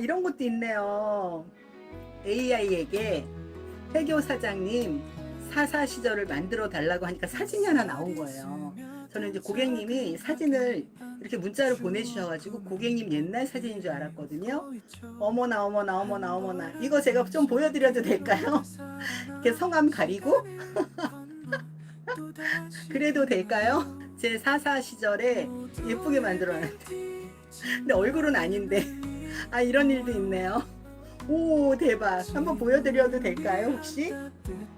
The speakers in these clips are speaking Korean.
이런 것도 있네요. AI에게 해교 사장님 사사 시절을 만들어 달라고 하니까 사진이 하나 나온 거예요. 저는 이제 고객님이 사진을 이렇게 문자로 보내주셔가지고 고객님 옛날 사진인 줄 알았거든요. 어머나 어머나 어머나 어머나 이거 제가 좀 보여드려도 될까요? 이렇게 성함 가리고 그래도 될까요? 제 사사 시절에 예쁘게 만들어놨는데 근데 얼굴은 아닌데 아 이런 일도 있네요. 오 대박 한번 보여드려도 될까요 혹시?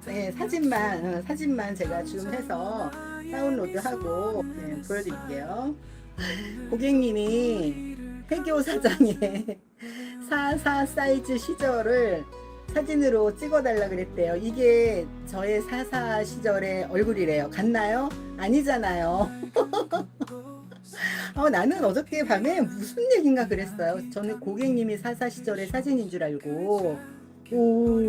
네 사진만 어, 사진만 제가 줌해서 다운로드하고 네, 보여드릴게요. 고객님이 해교 사장의 44 사이즈 시절을 사진으로 찍어달라 그랬대요. 이게 저의 44 시절의 얼굴이래요. 같나요? 아니잖아요. 어, 나는 어저께 밤에 무슨 얘긴가 그랬어요. 저는 고객님이 44 시절의 사진인 줄 알고. 오,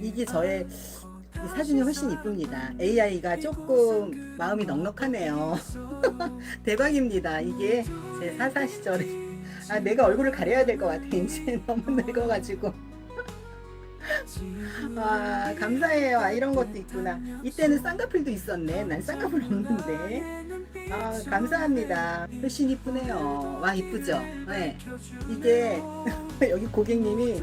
이게 저의 이 사진이 훨씬 이쁩니다. AI가 조금 마음이 넉넉하네요. 대박입니다. 이게 제44 시절에. 아, 내가 얼굴을 가려야 될 것 같아. 이제 너무 늙어가지고. 아, 감사해요. 아, 이런 것도 있구나. 이때는 쌍꺼풀도 있었네. 난 쌍꺼풀 없는데. 아, 감사합니다. 훨씬 이쁘네요. 와, 이쁘죠? 네. 이게, 여기 고객님이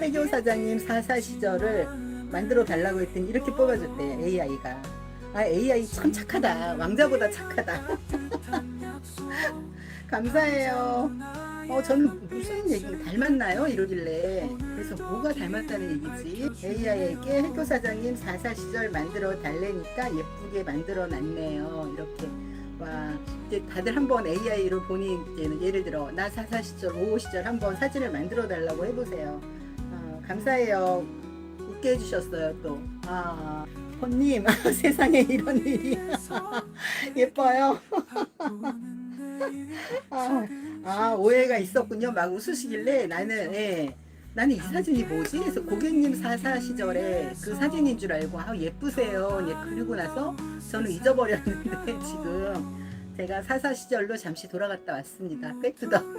해교 사장님 사사 시절을 만들어 달라고 했더니 이렇게 뽑아줬대요. AI가. 아, AI 참 착하다. 왕자보다 착하다. 감사해요. 어, 저는 무슨 얘기 닮았나요? 이러길래. 그래서 뭐가 닮았다는 얘기지? AI에게 해교 사장님 사사 시절 만들어 달래니까 예쁘게 만들어 놨네요. 이렇게. 와, 이제 다들 한번 AI로 본인 이제는 예를 들어 나 사사 시절, 5호 시절 한번 사진을 만들어 달라고 해보세요. 어, 감사해요. 웃게 해주셨어요 또. 아, 번님 세상에 이런 일이 예뻐요. 아, 아, 오해가 있었군요. 막 웃으시길래 나는 예. 나는 이 사진이 뭐지? 그래서 고객님 사사 시절에 그 사진인 줄 알고 아 예쁘세요. 예, 그리고 나서 저는 잊어버렸는데 지금 제가 사사 시절로 잠시 돌아갔다 왔습니다. 꿰뚜덕.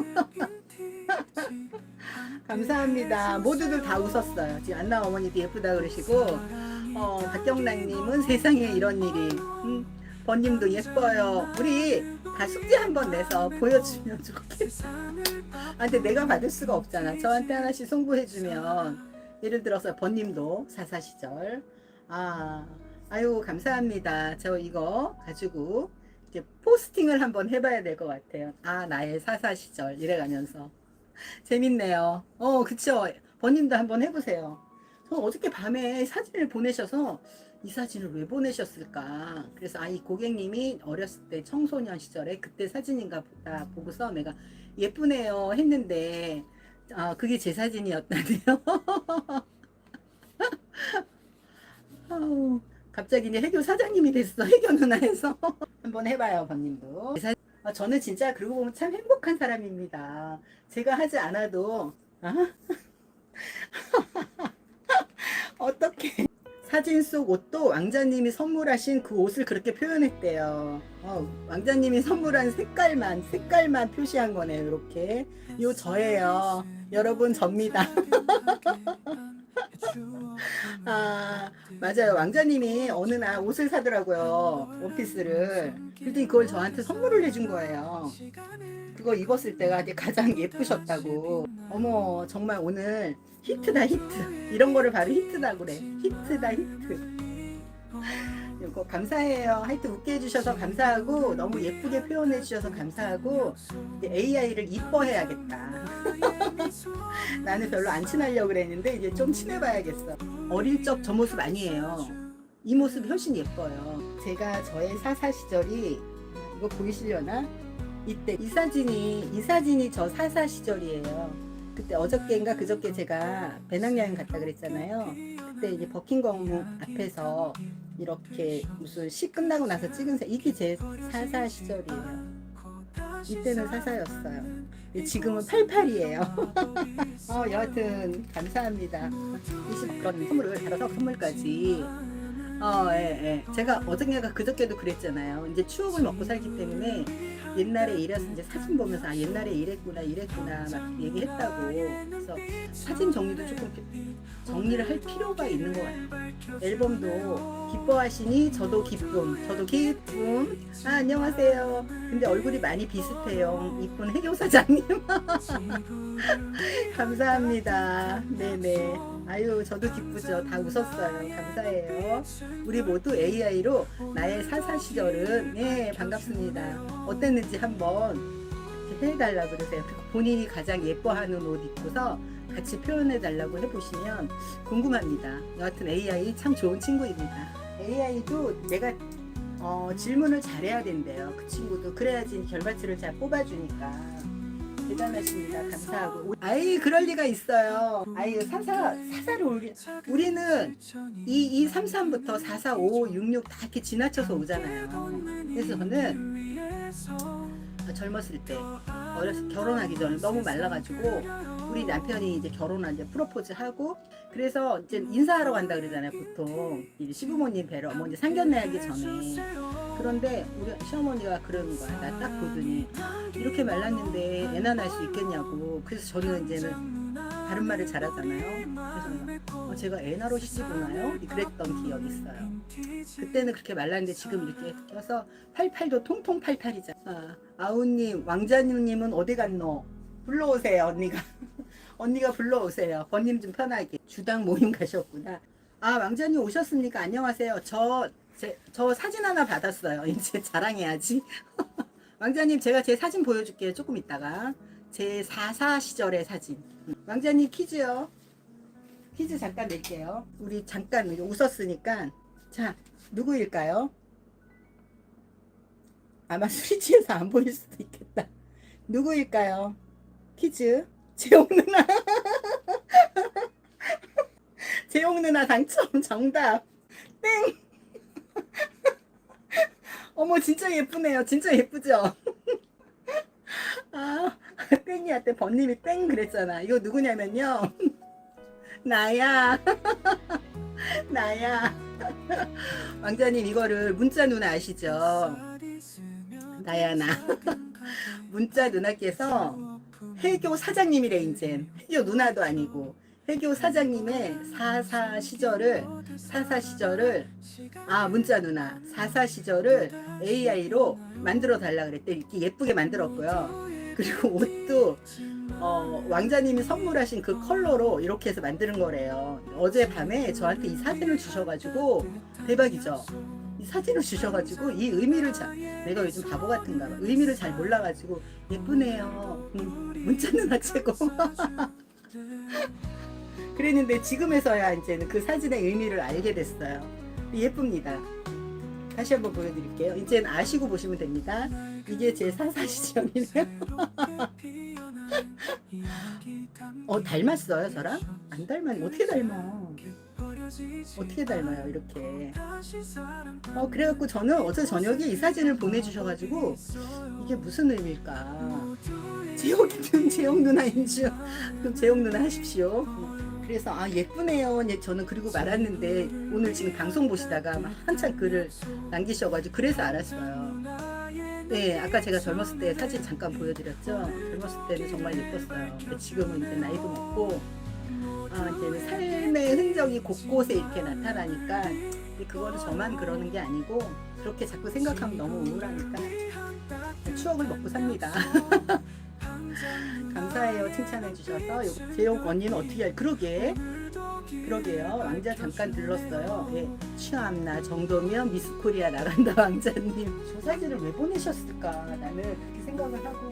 감사합니다. 모두들 다 웃었어요. 지금 안나 어머니도 예쁘다 그러시고 어, 박경락님은 세상에 이런 일이 음, 번님도 예뻐요. 우리 다 숙제 한번 내서 보여주면 좋겠어. 아, 근데 내가 받을 수가 없잖아. 저한테 하나씩 송부해주면 예를 들어서 번님도 사사 시절 아 아유 감사합니다. 저 이거 가지고 이제 포스팅을 한번 해봐야 될 것 같아요. 아 나의 사사 시절 이래가면서 재밌네요. 어 그쵸. 번님도 한번 해보세요. 저 어저께 밤에 사진을 보내셔서 이 사진을 왜 보내셨을까? 그래서 아 이 고객님이 어렸을 때 청소년 시절에 그때 사진인가 보다 보고서 내가 예쁘네요 했는데 아 그게 제 사진이었다네요. 아우, 갑자기 이제 해교 사장님이 됐어 해교 누나에서 한번 해봐요 번님도. 아, 저는 진짜 그러고 보면 참 행복한 사람입니다. 제가 하지 않아도 아? 어떻게 사진 속 옷도 왕자님이 선물하신 그 옷을 그렇게 표현했대요. 어, 왕자님이 선물한 색깔만 색깔만 표시한 거네요. 이렇게 요 저예요. 여러분 접니다. 아 맞아요. 왕자님이 어느 날 옷을 사더라고요. 원피스를. 그랬더니 그걸 저한테 선물을 해준 거예요. 그거 입었을 때가 가장 예쁘셨다고. 어머 정말 오늘 히트다 히트. 이런 거를 바로 히트다 그래. 히트다 히트. 이거 감사해요. 하여튼 웃게 해주셔서 감사하고 너무 예쁘게 표현해 주셔서 감사하고 AI를 이뻐해야겠다. 나는 별로 안 친하려고 그랬는데 이제 좀 친해봐야겠어. 어릴 적 저 모습 아니에요. 이 모습이 훨씬 예뻐요. 제가 저의 사사 시절이 이거 보이시려나? 이때 이 사진이 이 사진이 저 사사 시절이에요. 그때 어저께인가 그저께 제가 배낭여행 갔다 그랬잖아요. 그때 이제 버킹엄 앞에서 이렇게 무슨 시 끝나고 나서 찍은 사 이게 제 사사 시절이에요. 이때는 사사였어요. 지금은 88이에요. 어, 여하튼 감사합니다. 20 그런 선물을 달아서 선물까지. 어, 예, 예. 제가 어저께가 그저께도 그랬잖아요. 이제 추억을 먹고 살기 때문에 옛날에 이래서 이제 사진 보면서 아 옛날에 이랬구나 이랬구나 막 얘기했다고 그래서 사진 정리도 조금 피- 정리를 할 필요가 있는 것 같아요. 앨범도 기뻐하시니 저도 기쁨 저도 기쁨 아 안녕하세요. 근데 얼굴이 많이 비슷해요. 이쁜 해교 사장님 감사합니다. 네네. 아유, 저도 기쁘죠. 다 웃었어요. 감사해요. 우리 모두 AI로 나의 사사 시절은, 네, 반갑습니다. 어땠는지 한번 해달라고 그러세요. 그리고 본인이 가장 예뻐하는 옷 입고서 같이 표현해달라고 해보시면 궁금합니다. 여하튼 AI 참 좋은 친구입니다. AI도 내가 어, 질문을 잘해야 된대요. 그 친구도. 그래야지 결과치를 잘 뽑아주니까. 대단하십니다. 감사하고. 아이, 그럴 리가 있어요. 아이, 사사, 사사를 우리, 우리는 2, 2, 3, 3부터 4, 4, 5, 6, 6다 이렇게 지나쳐서 오잖아요. 그래서 저는 젊었을 때, 어렸을 때 결혼하기 전에 너무 말라가지고, 우리 남편이 이제 결혼한 이제 프로포즈 하고, 그래서 이제 인사하러 간다 그러잖아요, 보통. 이제 시부모님 뵈러, 뭐 이제 상견례 하기 전에. 그런데 우리 시어머니가 그러는 거야. 나 딱 보더니 이렇게 말랐는데 애나 낳을 수 있겠냐고. 그래서 저는 이제는 다른 말을 잘하잖아요. 그래서 어, 제가 애나로 시집 오나요? 그랬던 기억이 있어요. 그때는 그렇게 말랐는데 지금 이렇게 껴서 팔팔도 통통 팔팔이잖아. 아, 아우님, 왕자님은 어디 갔노? 불러오세요, 언니가. 언니가 불러오세요. 번님 좀 편하게. 주당 모임 가셨구나. 아, 왕자님 오셨습니까? 안녕하세요. 저, 제, 저 사진 하나 받았어요. 이제 자랑해야지. 왕자님, 제가 제 사진 보여줄게요. 조금 있다가. 제 44 시절의 사진. 왕자님 퀴즈요. 퀴즈 잠깐 낼게요. 우리 잠깐 웃었으니까. 자, 누구일까요? 아마 술이 취해서 안 보일 수도 있겠다. 누구일까요? 퀴즈. 재홍 누나. 재홍 누나 당첨 정답. 땡. 어머 진짜 예쁘네요. 진짜 예쁘죠? 아 땡이야 때 번님이 땡 그랬잖아. 이거 누구냐면요. 나야. 나야. 왕자님 이거를 문자 누나 아시죠? 나야 나. 문자 누나께서 해교 사장님이래 이제 해교 누나도 아니고 해교 사장님의 사사 시절을 사사 시절을 아 문자 누나 사사 시절을 AI로 만들어 달라 그랬대. 이렇게 예쁘게 만들었고요. 그리고 옷도 어, 왕자님이 선물하신 그 컬러로 이렇게 해서 만드는 거래요. 어제 밤에 저한테 이 사진을 주셔가지고 대박이죠. 이 사진을 주셔가지고 이 의미를 잘 내가 요즘 바보 같은가 봐. 의미를 잘 몰라가지고 예쁘네요. 음, 문자 누나 최고 그랬는데 지금에서야 이제는 그 사진의 의미를 알게 됐어요. 예쁩니다. 다시 한번 보여드릴게요. 이제는 아시고 보시면 됩니다. 이게 제 사사 시절이네요. 어 닮았어요 저랑? 안 닮았네. 어떻게 닮아? 어떻게 닮아요 이렇게? 어 그래갖고 저는 어제 저녁에 이 사진을 보내주셔가지고 이게 무슨 의미일까? 재홍 재홍 누나인 줄 그럼 재홍 누나 하십시오. 그래서 아 예쁘네요. 예, 저는 그리고 말았는데 오늘 지금 방송 보시다가 막 한참 글을 남기셔가지고 그래서 알았어요. 네, 아까 제가 젊었을 때 사진 잠깐 보여드렸죠. 젊었을 때는 정말 예뻤어요. 지금은 이제 나이도 먹고 아 이제는 삶의 흔적이 곳곳에 이렇게 나타나니까 그거는 저만 그러는 게 아니고 그렇게 자꾸 생각하면 너무 우울하니까 추억을 먹고 삽니다. 감사해요. 칭찬해 주셔서. 요- 재용 언니는 어떻게 할 그러게. 그러게요. 왕자 잠깐 들렀어요. 예, 취함나 정도면 미스 코리아 나간다 왕자님. 저 사진을 왜 보내셨을까? 나는 그렇게 생각을 하고.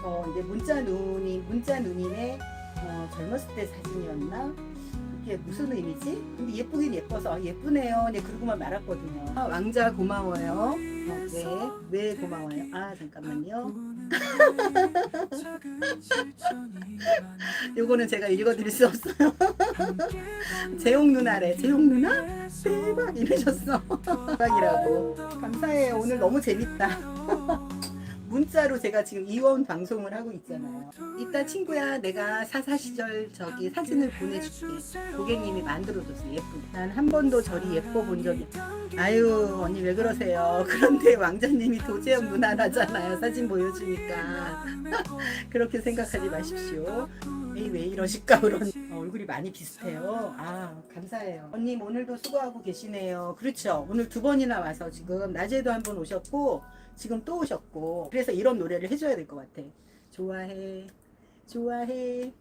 저 이제 문자 눈이 문자 누님의 어, 젊었을 때 사진이었나? 이게 무슨 의미지? 근데 예쁘긴 예뻐서 아, 예쁘네요. 네 그러고만 말았거든요. 아, 왕자 고마워요. 어, 네, 왜 고마워요? 아 잠깐만요. 요거는 제가 읽어드릴 수 없어요. 재홍 누나래. 재홍 누나? 대박 이러셨어. 대박이라고. 감사해요. 오늘 너무 재밌다. 문자로 제가 지금 이원 방송을 하고 있잖아요. 이따 친구야 내가 사사 시절 저기 사진을 보내줄게. 고객님이 만들어줬어 예쁘게. 난 한 번도 저리 예뻐 본 적이. 아유 언니 왜 그러세요? 그런데 왕자님이 도제형 무난하잖아요. 사진 보여주니까 그렇게 생각하지 마십시오. 에이 왜 이러실까 그런 어, 얼굴이 많이 비슷해요. 아 감사해요. 언님 오늘도 수고하고 계시네요. 그렇죠. 오늘 두 번이나 와서 지금 낮에도 한 번 오셨고 지금 또 오셨고 그래서 이런 노래를 해줘야 될 것 같아. 좋아해, 좋아해,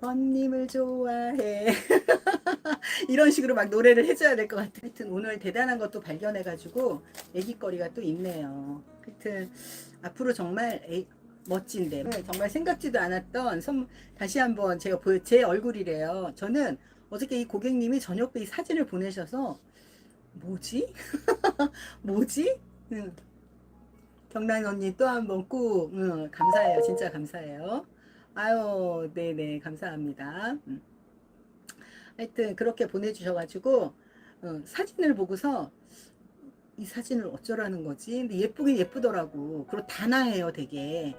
번님을 좋아해. 이런 식으로 막 노래를 해줘야 될 것 같아. 하여튼 오늘 대단한 것도 발견해가지고 애기거리가 또 있네요. 하여튼 앞으로 정말 애- 멋진데 정말 생각지도 않았던 선물 다시 한번 제가 보여 제 얼굴이래요. 저는 어저께 이 고객님이 저녁 때 이 사진을 보내셔서 뭐지? 뭐지? 응. 경란 언니 또 한 번 꾹 응, 감사해요. 진짜 감사해요. 아유, 네네 감사합니다. 음. 하여튼 그렇게 보내주셔가지고 어, 사진을 보고서 이 사진을 어쩌라는 거지? 근데 예쁘긴 예쁘더라고. 그리고 단아해요, 되게.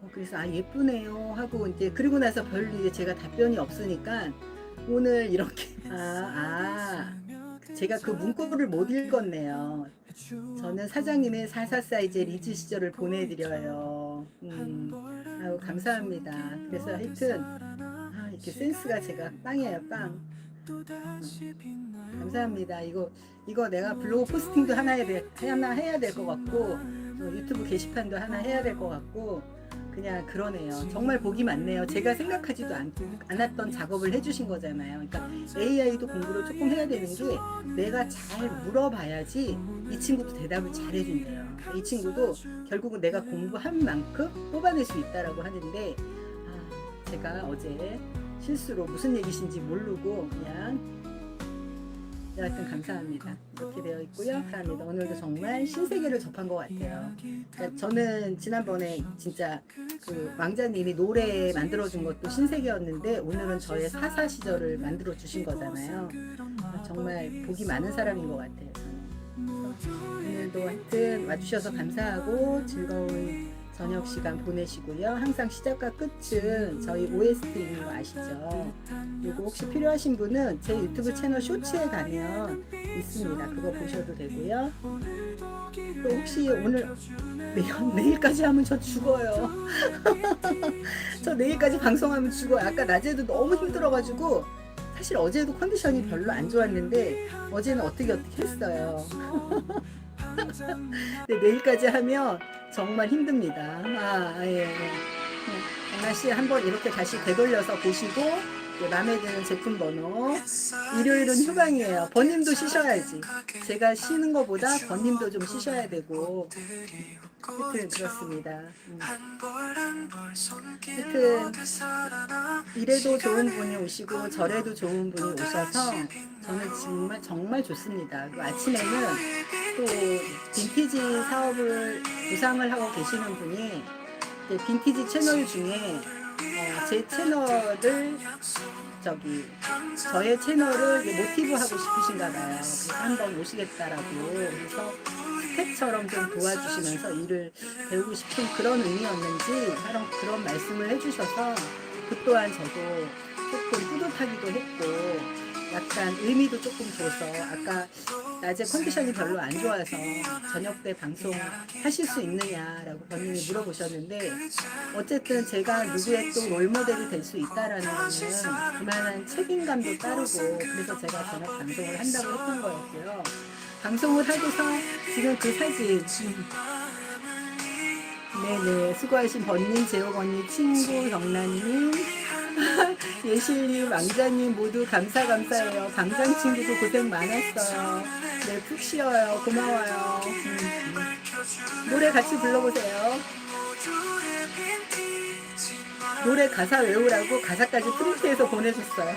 어, 그래서 아 예쁘네요 하고 이제 그리고 나서 별로 이제 제가 답변이 없으니까 오늘 이렇게 아, 아 제가 그 문구를 못 읽었네요. 저는 사장님의 44 사이즈 리즈 시절을 보내드려요. 음, 아유 감사합니다. 그래서 하여튼 아, 이렇게 센스가 제가 빵이에요 빵. 음, 감사합니다. 이거 이거 내가 블로그 포스팅도 하나 해야 돼 하나 해야 될 것 같고 어, 유튜브 게시판도 하나 해야 될 것 같고 그냥 그러네요. 정말 복이 많네요. 제가 생각하지도 않, 않았던 작업을 해주신 거잖아요. 그러니까 AI도 공부를 조금 해야 되는 게 내가 잘 물어봐야지 이 친구도 대답을 잘 해준대요. 이 친구도 결국은 내가 공부한 만큼 뽑아낼 수 있다라고 하는데 아, 제가 어제 실수로 무슨 얘기신지 모르고 그냥 여하튼 감사합니다. 이렇게 되어 있고요. 감사합니다. 오늘도 정말 신세계를 접한 것 같아요. 그러니까 저는 지난번에 진짜 그 왕자님이 노래 만들어준 것도 신세계였는데 오늘은 저의 사사 시절을 만들어 주신 거잖아요. 정말 복이 많은 사람인 것 같아요. 오늘도 하여튼 와주셔서 감사하고 즐거운 저녁 시간 보내시고요. 항상 시작과 끝은 저희 OST 있는 거 아시죠? 그리고 혹시 필요하신 분은 제 유튜브 채널 쇼츠에 가면 있습니다. 그거 보셔도 되고요. 또 혹시 오늘 내일, 내일까지 하면 저 죽어요. 저 내일까지 방송하면 죽어요. 아까 낮에도 너무 힘들어가지고 사실 어제도 컨디션이 별로 안 좋았는데 어제는 어떻게 어떻게 했어요. 내일까지 하면 정말 힘듭니다. 아, 예. 예. 강나 씨 한번 이렇게 다시 되돌려서 보시고 예, 마음에 드는 제품 번호. 일요일은 휴방이에요. 번님도 쉬셔야지. 제가 쉬는 것보다 번님도 좀 쉬셔야 되고. 하여튼 그렇습니다. 음. 하여튼 이래도 좋은 분이 오시고 저래도 좋은 분이 오셔서 저는 정말 정말 좋습니다. 그 아침에는 또 빈티지 사업을 구상을 하고 계시는 분이 빈티지 채널 중에 어, 제 채널을 저기 저의 채널을 모티브 하고 싶으신가 봐요. 그래서 한번 오시겠다라고 그래서 스텝처럼 좀 도와주시면서 일을 배우고 싶은 그런 의미였는지 그런 그런 말씀을 해주셔서 그 또한 저도 조금 뿌듯하기도 했고 약간 의미도 조금 줘서 아까 낮에 컨디션이 별로 안 좋아서 저녁 때 방송 하실 수 있느냐라고 본인이 물어보셨는데 어쨌든 제가 누구의 또 롤모델이 될 수 있다라는 거는 그만한 책임감도 따르고 그래서 제가 저녁 방송을 한다고 했던 거였고요. 방송을 하고서 지금 그 사진 네네 수고하신 번님, 재옥 언니, 친구, 경란님 예실님, 왕자님 모두 감사 감사해요. 방장 친구도 고생 많았어요. 네, 푹 쉬어요. 고마워요. 음, 음. 노래 같이 불러보세요. 노래 가사 외우라고 가사까지 프린트해서 보내줬어요.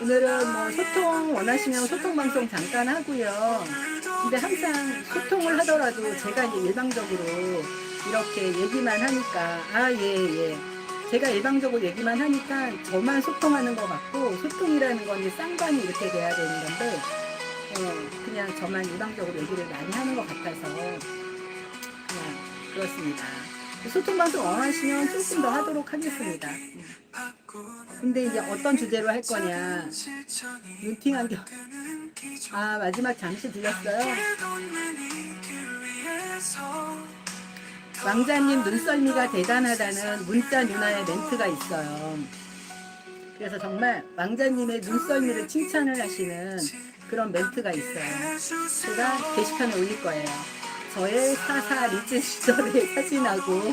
오늘은 뭐 소통 원하시면 소통 방송 잠깐 하고요. 근데 항상 소통을 하더라도 제가 이제 일방적으로 이렇게 얘기만 하니까 아 예 예. 제가 일방적으로 얘기만 하니까 저만 소통하는 것 같고 소통이라는 건 이제 쌍방이 이렇게 돼야 되는 건데 어, 그냥 저만 일방적으로 얘기를 많이 하는 것 같아서 그냥 그렇습니다. 소통 방송 원하시면 조금 더 하도록 하겠습니다. 음. 근데 이제 어떤 주제로 할 거냐 눈팅한 겨. 아 마지막 잠시 들렸어요. 왕자님 눈썰미가 대단하다는 문자 누나의 멘트가 있어요. 그래서 정말 왕자님의 눈썰미를 칭찬을 하시는 그런 멘트가 있어요. 제가 게시판에 올릴 거예요. 저의 사사 리즈 시절의 사진하고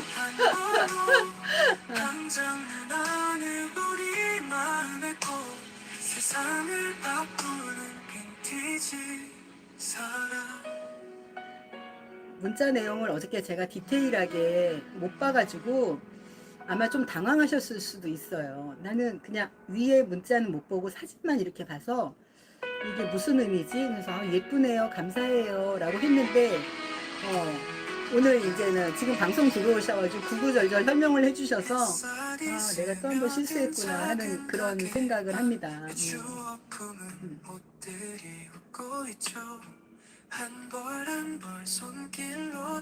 문자 내용을 어저께 제가 디테일하게 못 봐가지고 아마 좀 당황하셨을 수도 있어요. 나는 그냥 위에 문자는 못 보고 사진만 이렇게 봐서 이게 무슨 의미지? 그래서 아, 예쁘네요, 감사해요 라고 했는데 어, 오늘 이제는 지금 방송 들어오셔가지고 구구절절 설명을 해주셔서 아 내가 또 한 번 실수했구나 하는 그런 생각을 합니다. 음.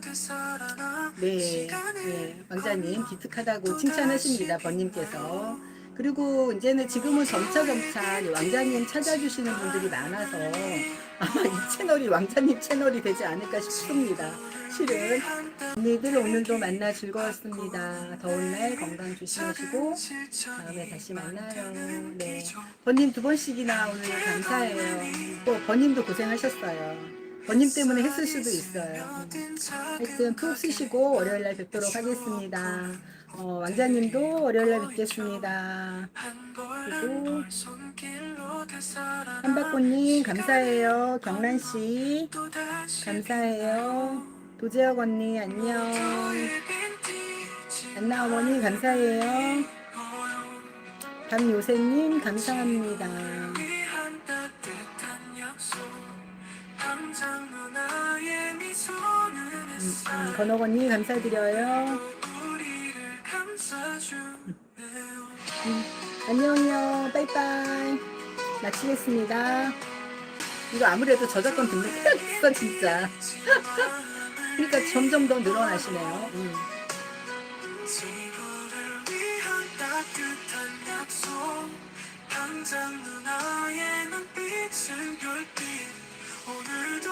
되살아나 네, 네, 왕자님 기특하다고 칭찬하십니다, 번님께서. 그리고 이제는 지금은 점차 점차 이 왕자님 찾아주시는 분들이 많아서 아마 이 채널이 왕자님 채널이 되지 않을까 싶습니다. 실은 언니들 오늘도 만나 즐거웠습니다. 더운 날 건강 조심하시고 다음에 다시 만나요. 네, 번님 두 번씩이나 오늘 감사해요. 또 번님도 고생하셨어요. 번님 때문에 했을 수도 있어요. 음. 하여튼 푹 쉬시고 월요일날 뵙도록 하겠습니다. 어, 왕자님도 월요일날 뵙겠습니다. 그리고 한박꽃님 감사해요. 경란씨 감사해요. 도재혁 언니 안녕. 안나 어머니 감사해요. 밤요새님 감사합니다. 음, 음, 언니 감사드려요. 음, 안녕요. 빠이빠이. 마치겠습니다. 이거 아무래도 저작권 등록 해야겠어, 진짜. 그러니까 점점 더 늘어나시네요. 음. 별빛 오늘도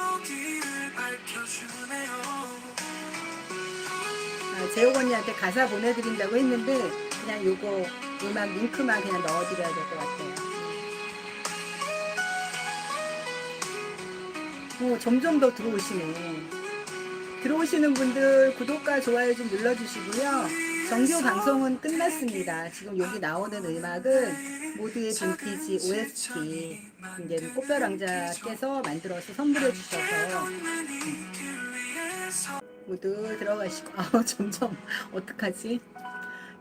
아, 재호 언니한테 가사 보내드린다고 했는데 그냥 요거 음악 링크만 그냥 넣어드려야 될 것 같아요. 오, 점점 더 들어오시네. 들어오시는 분들 구독과 좋아요 좀 눌러주시고요. 정규 방송은 끝났습니다. 지금 여기 나오는 음악은 모두의 빈티지 OST 이제 꽃별 왕자께서 만들어서 선물해 주셔서 모두 들어가시고 아 점점 어떡하지?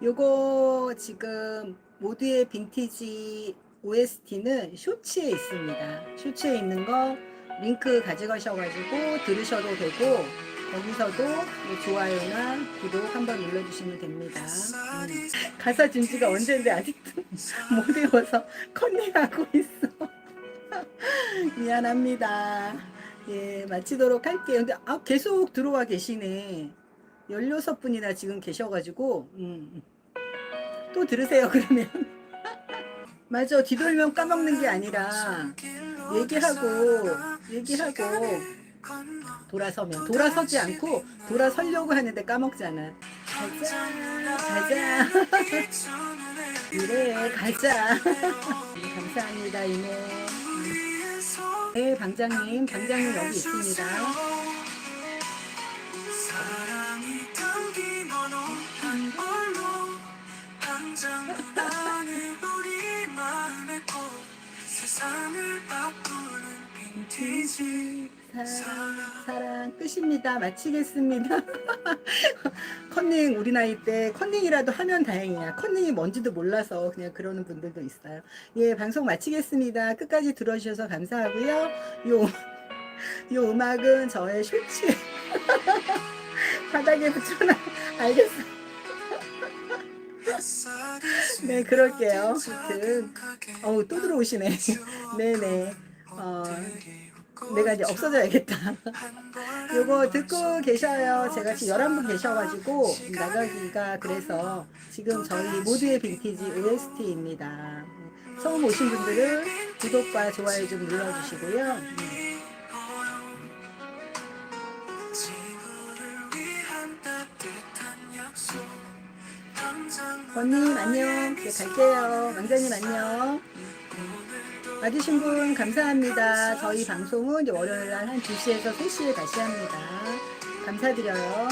요거 지금 모두의 빈티지 OST는 쇼츠에 있습니다. 쇼츠에 있는 거 링크 가져가셔가지고 들으셔도 되고 거기서도 뭐 좋아요나 구독 한번 눌러주시면 됩니다. 음. 가사 준지가 언제인데 아직도 못 외워서 컨닝하고 있어. 미안합니다. 예, 마치도록 할게요. 근데 아, 계속 들어와 계시네. 16분이나 지금 계셔가지고, 음. 또 들으세요, 그러면. 맞아, 뒤돌면 까먹는 게 아니라, 얘기하고, 얘기하고, 돌아서면, 돌아서지 않고, 돌아서려고 하는데 까먹잖아. 가자, 가자. 이래, 가자. 감사합니다, 이모. 네, 방장님, 방장님 여기 있습니다. 끝입니다. 마치겠습니다. 컨닝 우리 나이 때 컨닝이라도 하면 다행이야. 컨닝이 뭔지도 몰라서 그냥 그러는 분들도 있어요. 예, 방송 마치겠습니다. 끝까지 들어주셔서 감사하고요. 요, 요 음악은 저의 쇼츠 바닥에 붙여놔. 알겠어. 네, 그럴게요. 하여튼, 어우, 또 들어오시네. 네네. 어, 내가 이제 없어져야겠다. 요거 듣고 계셔요. 제가 지금 11분 계셔가지고 나가기가 그래서 지금 저희 모두의 빈티지 OST입니다. 처음 오신 분들은 구독과 좋아요 좀 눌러주시고요. 당장 번님 안녕. 이제 갈게요. 왕자님 안녕. 와주신 분 감사합니다. 저희 방송은 월요일 날 한 2시에서 3시에 다시 합니다. 감사드려요.